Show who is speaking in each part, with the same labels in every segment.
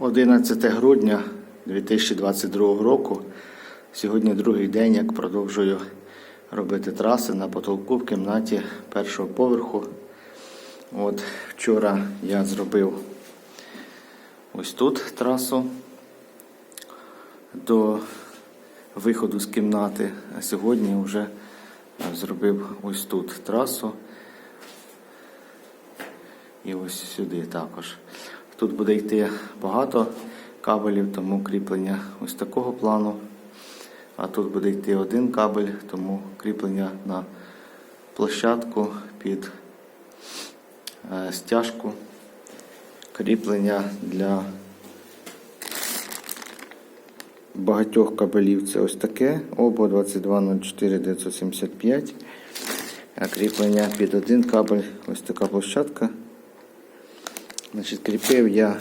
Speaker 1: 11 грудня 2022 року. Сьогодні другий день, як продовжую робити траси на потолку в кімнаті першого поверху. От вчора я зробив ось тут трасу до виходу з кімнати, а сьогодні вже зробив ось тут трасу. І ось сюди також. Тут буде йти багато кабелів, тому кріплення ось такого плану. А тут буде йти один кабель, тому кріплення на площадку під е, стяжку. Кріплення для багатьох кабелів це ось таке. Обо 2204 975. А кріплення під один кабель, ось така площадка. Значить, кріпив я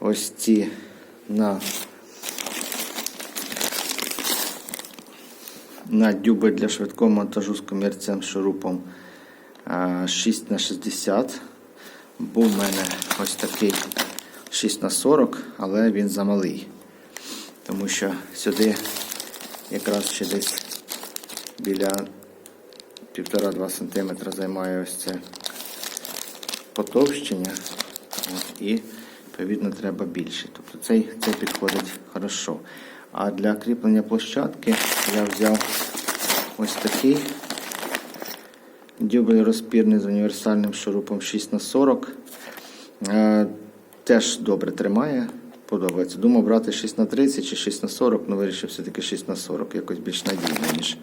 Speaker 1: ось ці на, на дюби для швидкого монтажу з комірцем шурупом 6 на 60 Був у мене ось такий 6 на 40 але він замалий. Тому що сюди якраз ще десь біля 1,5-2 см займає ось це потовщення от, і відповідно треба більше. Тобто цей, цей підходить хорошо. А для кріплення площадки я взяв ось такий дюбель розпірний з універсальним шурупом 6х40. Е, теж добре тримає. Подобається. Думав брати 6 на 30 чи 6 на 40, але вирішив все-таки 6 на 40, якось більш надійно, ніж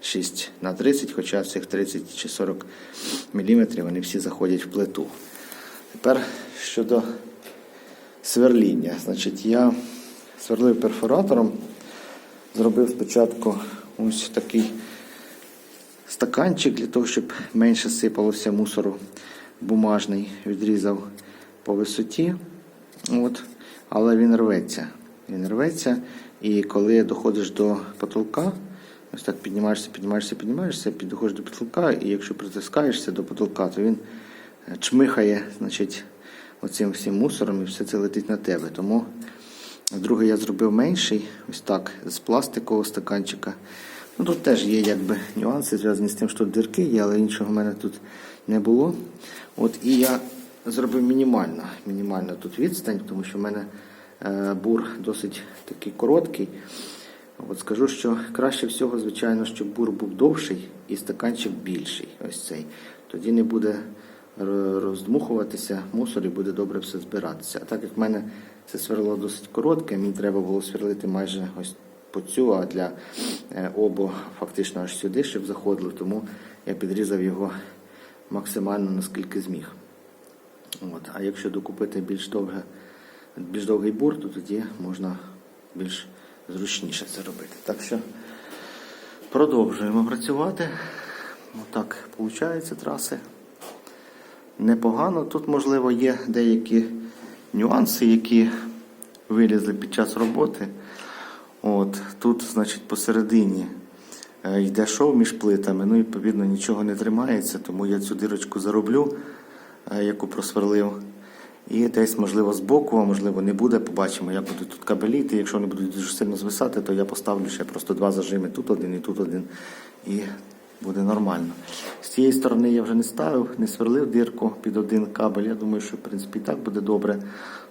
Speaker 1: 6 на 30, хоча цих 30 чи 40 мм вони всі заходять в плиту. Тепер щодо сверління. Значить, я сверлив перфоратором, зробив спочатку ось такий стаканчик для того, щоб менше сипалося мусору бумажний, відрізав по висоті. От. Але він рветься. Він рветься, і коли доходиш до потолка, ось так піднімаєшся, піднімаєшся, піднімаєшся, підходиш до потолка, і якщо притискаєшся до потолка, то він е, чмихає значить, оцим всім мусором і все це летить на тебе. Тому другий я зробив менший, ось так, з пластикового стаканчика. Ну, Тут теж є якби нюанси, зв'язані з тим, що тут дирки є, але іншого в мене тут не було. От, І я зробив мінімально, мінімально тут відстань, тому що в мене е, бур досить такий короткий. От Скажу, що краще всього, звичайно, щоб бур був довший і стаканчик більший. Ось цей. Тоді не буде роздмухуватися мусор і буде добре все збиратися. А так як в мене це сверло досить коротке, мені треба було сверлити майже ось по цю, а для е, обо фактично аж сюди, щоб заходило, тому я підрізав його максимально наскільки зміг. От. А якщо докупити більш, довге, більш довгий бур, то тоді можна більш зручніше це робити. Так що продовжуємо працювати. Отак виходить траси. Непогано. Тут, можливо, є деякі нюанси, які вилізли під час роботи. От, Тут, значить, посередині е, йде шов між плитами, ну і відповідно нічого не тримається, тому я цю дирочку зароблю, яку просверлив. І десь, можливо, збоку, а можливо, не буде. Побачимо, як будуть тут кабелі. І якщо вони будуть дуже сильно звисати, то я поставлю ще просто два зажими тут один і тут один. І буде нормально. З цієї сторони я вже не ставив, не сверлив дирку під один кабель. Я думаю, що в принципі і так буде добре.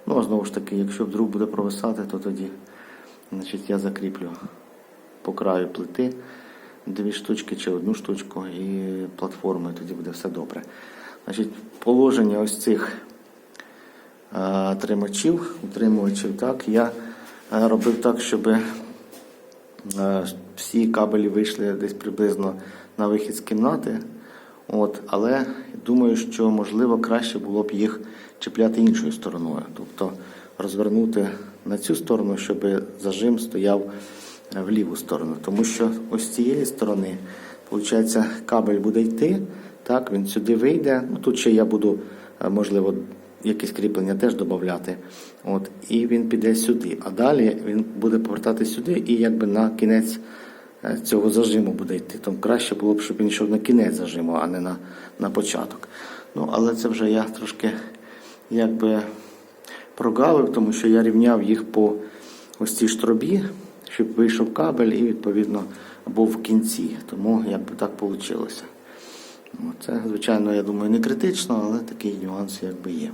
Speaker 1: Ну а знову ж таки, якщо вдруг буде провисати, то тоді значить, я закріплю по краю плити дві штучки чи одну штучку і платформу, і тоді буде все добре. Значить, положення ось цих тримачів, утримувачів, так, я робив так, щоб всі кабелі вийшли десь приблизно на вихід з кімнати. От, але думаю, що можливо краще було б їх чіпляти іншою стороною. Тобто розвернути на цю сторону, щоб зажим стояв е, в ліву сторону. Тому що ось з цієї сторони, виходить, кабель буде йти, так, він сюди вийде. Ну, тут ще я буду, е, можливо, якісь кріплення теж додати. От, і він піде сюди. А далі він буде повертати сюди і якби на кінець е, цього зажиму буде йти. Тому краще було б, щоб він йшов на кінець зажиму, а не на, на початок. Ну, але це вже я трошки якби прогавив, тому що я рівняв їх по ось цій штробі, щоб вийшов кабель і відповідно був в кінці. Тому якби так вийшло. Це, звичайно, я думаю, не критично, але такий нюанс якби є.